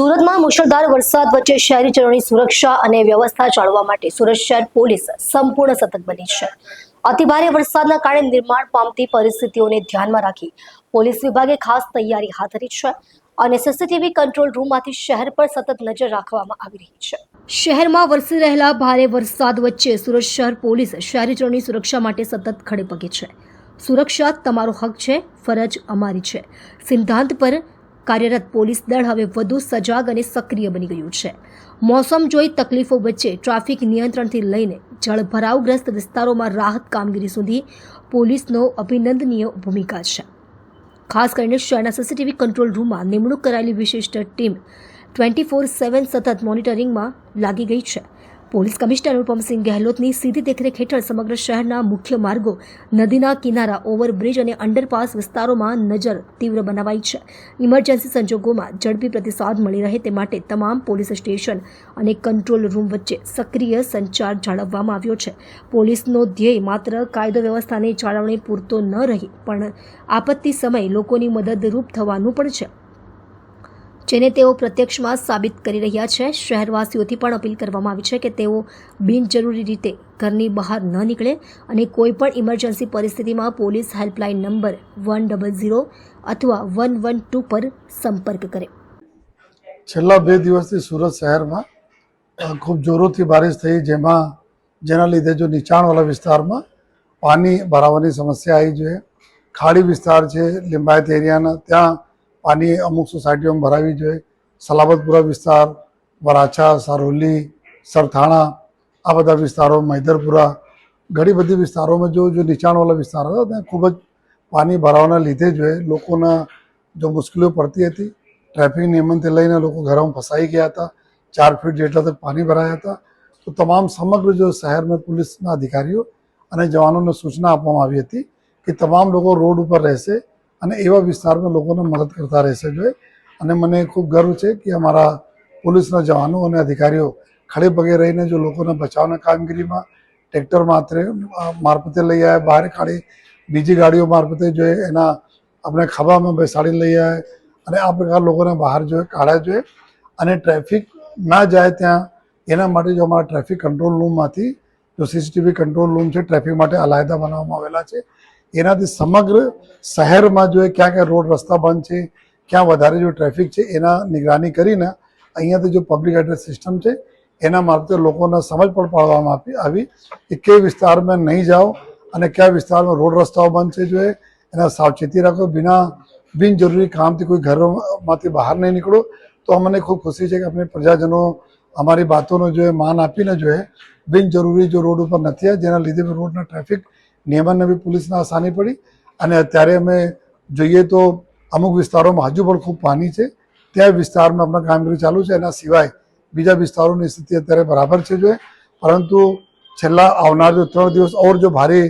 સુરતમાં મુશળધાર વરસાદ વચ્ચે શહેરીજનોની સુરક્ષા અને વ્યવસ્થા જાળવવા માટે સુરત શહેર પોલીસ સંપૂર્ણ સતત બની છે. અતિભારે વરસાદના કારણે નિર્માણ પામતી પરિસ્થિતિઓને ધ્યાનમાં રાખી પોલીસ વિભાગે ખાસ તૈયારી હાથ ધરી છે અને સીસીટીવી કંટ્રોલ રૂમમાંથી શહેર પર સતત નજર રાખવામાં આવી રહી છે. શહેરમાં વરસી રહેલા ભારે વરસાદ વચ્ચે સુરત શહેર પોલીસ શહેરીજનોની સુરક્ષા માટે સતત ખડે પગે છે. સુરક્ષા તમારો હક છે, ફરજ અમારી છે. સિદ્ધાંત પર કાર્યરત પોલીસ દળ હવે વધુ સજાગ અને સક્રિય બની ગયું છે. મોસમ જોઈ તકલીફો વચ્ચે ટ્રાફિક નિયંત્રણથી લઈને જળભરાવગ્રસ્ત વિસ્તારોમાં રાહત કામગીરી સુધી પોલીસનો અભિનંદનીય ભૂમિકા છે. ખાસ કરીને શહેરના સીસીટીવી કંટ્રોલ રૂમમાં નિમણૂક કરાયેલી વિશિષ્ટ ટીમ ટ્વેન્ટી ફોર સેવન સતત મોનિટરિંગમાં લાગી ગઈ છે. પોલીસ કમિશનર અનુપમસિંહ ગહેલોતની સીધી દેખરેખ હેઠળ સમગ્ર શહેરના મુખ્ય માર્ગો, નદીના કિનારા, ઓવરબ્રિજ અને અંડરપાસ વિસ્તારોમાં નજર તીવ્ર બનાવાઈ છે. ઇમરજન્સી સંજોગોમાં ઝડપી પ્રતિસાદ મળી રહે તે માટે તમામ પોલીસ સ્ટેશન અને કંટ્રોલ રૂમ વચ્ચે સક્રિય સંચાર જાળવવામાં આવ્યો છે. પોલીસનો ધ્યેય માત્ર કાયદો વ્યવસ્થાની જાળવણી પૂરતો ન રહી, પણ આપત્તિ સમયે લોકોની મદદરૂપ થવાનું પણ છે. જેને તેઓ પ્રત્યક્ષમાં સાબિત કરી રહ્યા છે. શહેરવાસીઓથી પણ અપીલ કરવામાં આવી છે કે તેઓ બિનજરૂરી રીતે ઘરની બહાર ન નીકળે અને કોઈપણ ઇમરજન્સી પરિસ્થિતિમાં police helpline number one double zero અથવા વન વન ટુ પર સંપર્ક કરે. છેલ્લા બે દિવસથી સુરત શહેરમાં ખૂબ જોરોથી બારિશ થઈ જેમાં, જેના લીધે જો નીચાણવાળા વિસ્તારમાં પાણી ભરાવાની સમસ્યા આવી જોઈએ ખાડી વિસ્તાર છે, લિંબાયત એરિયાના, ત્યાં પાણી અમુક સોસાયટીઓમાં ભરાવી જોઈએ. સલાબતપુરા વિસ્તાર, વરાછા, સારોલી, સરથાણા, આ બધા વિસ્તારો, મૈદરપુરા, ઘણી બધી વિસ્તારોમાં જો જો નીચાણવાળા વિસ્તાર હતા, ત્યાં ખૂબ જ પાણી ભરાવાના લીધે જોઈએ લોકોના જો મુશ્કેલીઓ પડતી હતી, ટ્રાફિક નિયમનથી લઈને લોકો ઘરમાં ફસાઈ ગયા હતા. ચાર ફીટ જેટલા તક પાણી ભરાયા હતા. તો તમામ સમગ્ર જો શહેરમાં પોલીસના અધિકારીઓ અને જવાનોને સૂચના આપવામાં આવી હતી કે તમામ લોકો રોડ ઉપર રહેશે. અને એવા વિસ્તારમાં લોકોને મદદ કરતા રહેશે જોઈએ અને મને ખૂબ ગર્વ છે કે અમારા પોલીસના જવાનો અને અધિકારીઓ ખડે પગે રહીને જો લોકોને બચાવના કામગીરીમાં ટ્રેક્ટર માત્ર મારફતે લઈ આવ્યા, બહાર કાઢી બીજી ગાડીઓ મારફતે જોઈએ એના આપણે ખભામાં બેસાડીને લઈ આવ્યા અને આ પ્રકાર લોકોને બહાર જોઈએ કાઢ્યા જોઈએ અને ટ્રાફિક ના જાય ત્યાં એના માટે જો અમારા ટ્રાફિક કંટ્રોલ રૂમમાંથી, જો સીસીટીવી કંટ્રોલ રૂમ છે, ટ્રાફિક માટે અલાયદા બનાવવામાં આવેલા છે. એનાથી સમગ્ર શહેરમાં જો ક્યાં ક્યાં રોડ રસ્તા બંધ છે, ક્યાં વધારે જો ટ્રાફિક છે, એના નિગરાની કરીને અહીંયાથી જો પબ્લિક એડ્રેસ સિસ્ટમ છે, એના મારફતે લોકોને સમજ પણ પાડવામાં આપી આવી કે કઈ વિસ્તારમાં નહીં જાઓ અને કયા વિસ્તારમાં રોડ રસ્તાઓ બંધ છે જોઈએ એના સાવચેતી રાખો. બિના બિનજરૂરી કામથી કોઈ ઘરોમાંથી બહાર નહીં નીકળો. તો અમને ખૂબ ખુશી છે કે આપણે પ્રજાજનો અમારી બાતોનો જો માન આપીને જોઈએ બિનજરૂરી જો રોડ ઉપર નથી જેના લીધે રોડના ટ્રાફિક નિયમનને બી પોલીસને આસાની પડી અને અત્યારે અમે જોઈએ તો અમુક વિસ્તારોમાં હજુ પણ ખૂબ પાણી છે. ત્યાં વિસ્તારમાં હમણાં કામગીરી ચાલુ છે એના સિવાય બીજા વિસ્તારોની સ્થિતિ અત્યારે બરાબર છે જોઈએ પરંતુ છેલ્લા આવનાર જો ત્રણ દિવસ ઓર જો ભારે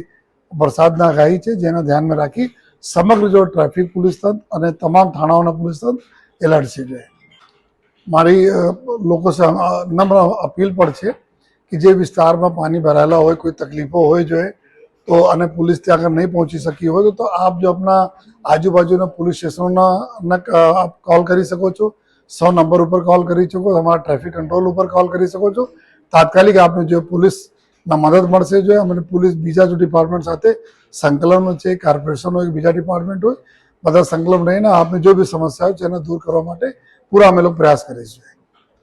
વરસાદના આગાહી છે જેના ધ્યાનમાં રાખી સમગ્ર જો ટ્રાફિક પોલીસ તંત્ર અને તમામ થાણાઓના પોલીસ તંત્ર એલર્ટ છે જોઈએ મારી લોકો નમ્ર અપીલ પણ છે કે જે વિસ્તારમાં પાણી ભરાયેલા હોય, કોઈ તકલીફો હોય જોઈએ તો અને પોલીસ ત્યાં આગળ નહીં પહોંચી શકી હોય, તો આપ જો આપના આજુબાજુના પોલીસ સ્ટેશનોના આપ કોલ કરી શકો છો. સો નંબર ઉપર કોલ કરી શકો, તમારા ટ્રાફિક કંટ્રોલ ઉપર કોલ કરી શકો છો. તાત્કાલિક આપને જો પોલીસના મદદ મળશે, જો અને પોલીસ બીજા જો ડિપાર્ટમેન્ટ સાથે સંકલન છે કોર્પોરેશન હોય બીજા ડિપાર્ટમેન્ટ હોય, બધા સંકલન રહીને આપને જો બી સમસ્યા હોય છે એને દૂર કરવા માટે પૂરા અમે લોકો પ્રયાસ કરીશું.